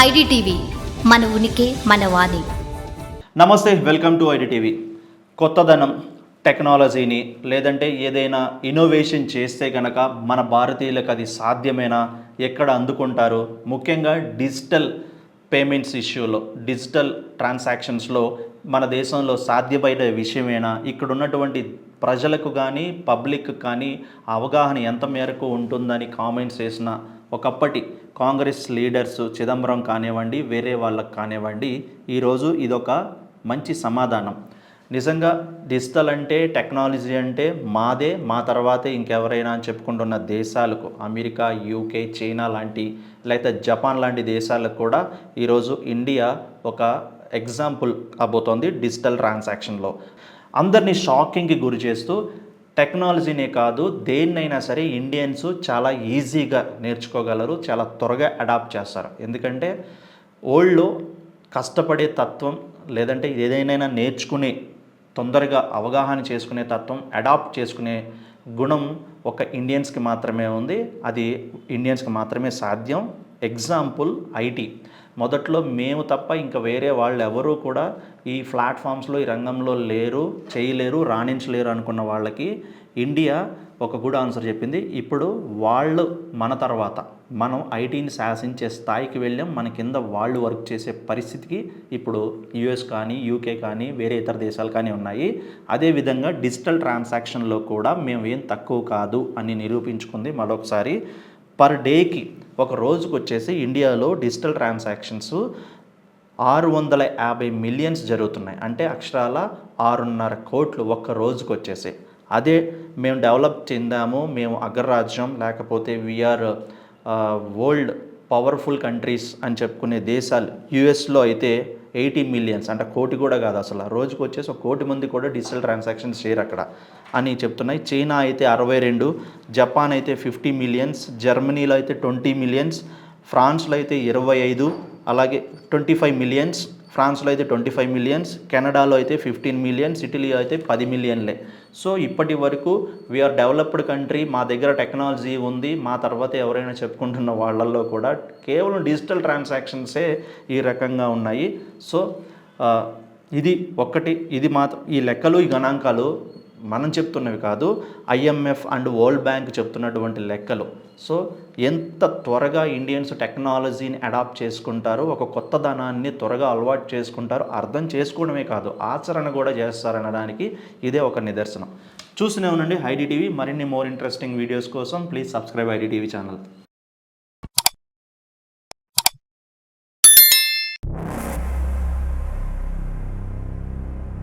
IDTV మన ఉనికి మన వాణి. నమస్తే వెల్కమ్ టు ఐడిటీవీ. కొత్తదనం టెక్నాలజీని లేదంటే ఏదైనా ఇన్నోవేషన్ చేస్తే కనుక మన భారతీయులకు అది సాధ్యమేనా ఎక్కడ అందుకుంటారు? ముఖ్యంగా డిజిటల్ పేమెంట్స్ ఇష్యూలో డిజిటల్ ట్రాన్సాక్షన్స్లో మన దేశంలో సాధ్యమైన విషయమేనా? ఇక్కడ ఉన్నటువంటి ప్రజలకు కానీ పబ్లిక్ కానీ అవగాహన ఎంత మేరకు ఉంటుందని కామెంట్స్ చేసిన ఒకప్పటి కాంగ్రెస్ లీడర్స్ చిదంబరం కానివ్వండి వేరే వాళ్ళకి కానివ్వండి ఈరోజు ఇదొక మంచి సమాధానం. నిజంగా డిజిటల్ అంటే టెక్నాలజీ అంటే మాదే మా తర్వాతే ఇంకెవరైనా అని చెప్పుకుంటున్న దేశాలకు అమెరికా యూకే చైనా లాంటి లేకపోతే జపాన్ లాంటి దేశాలకు కూడా ఈరోజు ఇండియా ఒక ఎగ్జాంపుల్ అబ్బోతోంది డిజిటల్ ట్రాన్సాక్షన్లో. అందరినీ షాకింగ్కి గురి చేస్తూ టెక్నాలజీనే కాదు దేన్నైనా సరే ఇండియన్స్ చాలా ఈజీగా నేర్చుకోగలరు చాలా త్వరగా అడాప్ట్ చేస్తారు. ఎందుకంటే ఓల్డ్లో కష్టపడే తత్వం లేదంటే ఏదైనా నేర్చుకునే తొందరగా అవగాహన చేసుకునే తత్వం అడాప్ట్ చేసుకునే గుణం ఒక ఇండియన్స్కి మాత్రమే ఉంది. అది ఇండియన్స్కి మాత్రమే సాధ్యం. Example IT. మొదట్లో మేము తప్ప ఇంకా వేరే వాళ్ళు ఎవరూ కూడా ఈ ప్లాట్ఫామ్స్లో ఈ రంగంలో లేరు చేయలేరు రాణించలేరు అనుకున్న వాళ్ళకి ఇండియా ఒక గుడ్ ఆన్సర్ చెప్పింది. ఇప్పుడు వాళ్ళు మన తర్వాత మనం ఐటీని శాసించే స్థాయికి వెళ్ళాం. మన కింద వాళ్ళు వర్క్ చేసే పరిస్థితికి ఇప్పుడు యుఎస్ కానీ యూకే కానీ వేరే ఇతర దేశాలు కానీ ఉన్నాయి. అదేవిధంగా డిజిటల్ ట్రాన్సాక్షన్లో కూడా మేము ఏం తక్కువ కాదు అని నిరూపించుకుంది మరొకసారి. పర్ డేకి ఒక రోజుకు వచ్చేసి ఇండియాలో డిజిటల్ ట్రాన్సాక్షన్స్ ఆరు వందల యాభై మిలియన్స్ జరుగుతున్నాయి. అంటే అక్షరాల ఆరున్నర కోట్లు ఒక్క రోజుకు వచ్చేసి. అదే మేము డెవలప్ చెందాము మేము అగ్రరాజ్యం లేకపోతే వీఆర్ వరల్డ్ పవర్ఫుల్ కంట్రీస్ అని చెప్పుకునే దేశాలు యుఎస్లో అయితే ఎయిటీ మిలియన్స్ అంటే కోటి కూడా కాదు అసలు. రోజుకు వచ్చేసి ఒక కోటి మంది కూడా డిజిటల్ ట్రాన్సాక్షన్స్ చేయరు అక్కడ అని చెప్తున్నాయి. చైనా అయితే అరవై రెండు జపాన్ అయితే ఫిఫ్టీ మిలియన్స్ జర్మనీలో అయితే ట్వంటీ మిలియన్స్ ఫ్రాన్స్లో అయితే ఇరవై ఐదు అలాగే ట్వంటీ ఫైవ్ మిలియన్స్ ఫ్రాన్స్లో అయితే ట్వంటీ ఫైవ్ మిలియన్స్ కెనడాలో అయితే ఫిఫ్టీన్ మిలియన్స్ ఇటలీలో అయితే పది మిలియన్లే. సో ఇప్పటి వరకు వీఆర్ డెవలప్డ్ కంట్రీ మా దగ్గర టెక్నాలజీ ఉంది మా తర్వాత ఎవరైనా చెప్పుకుంటున్న వాళ్ళల్లో కూడా కేవలం డిజిటల్ ట్రాన్సాక్షన్సే ఈ రకంగా ఉన్నాయి. సో ఇది ఒక్కటి ఇది మాత్రం ఈ లెక్కలు ఈ గణాంకాలు మనం చెప్తున్నవి కాదు ఐఎంఎఫ్ అండ్ వరల్డ్ బ్యాంక్ చెప్తున్నటువంటి లెక్కలు. సో ఎంత త్వరగా ఇండియన్స్ టెక్నాలజీని అడాప్ట్ చేసుకుంటారో ఒక కొత్త ధనాన్ని త్వరగా అలవాటు చేసుకుంటారు అర్థం చేసుకోవడమే కాదు ఆచరణ కూడా చేస్తారనడానికి ఇదే ఒక నిదర్శనం. చూసినే ఉండండి ఐడిటీవీ మరిన్ని మోర్ ఇంట్రెస్టింగ్ వీడియోస్ కోసం ప్లీజ్ సబ్స్క్రైబ్ ఐడిటీవీ ఛానల్.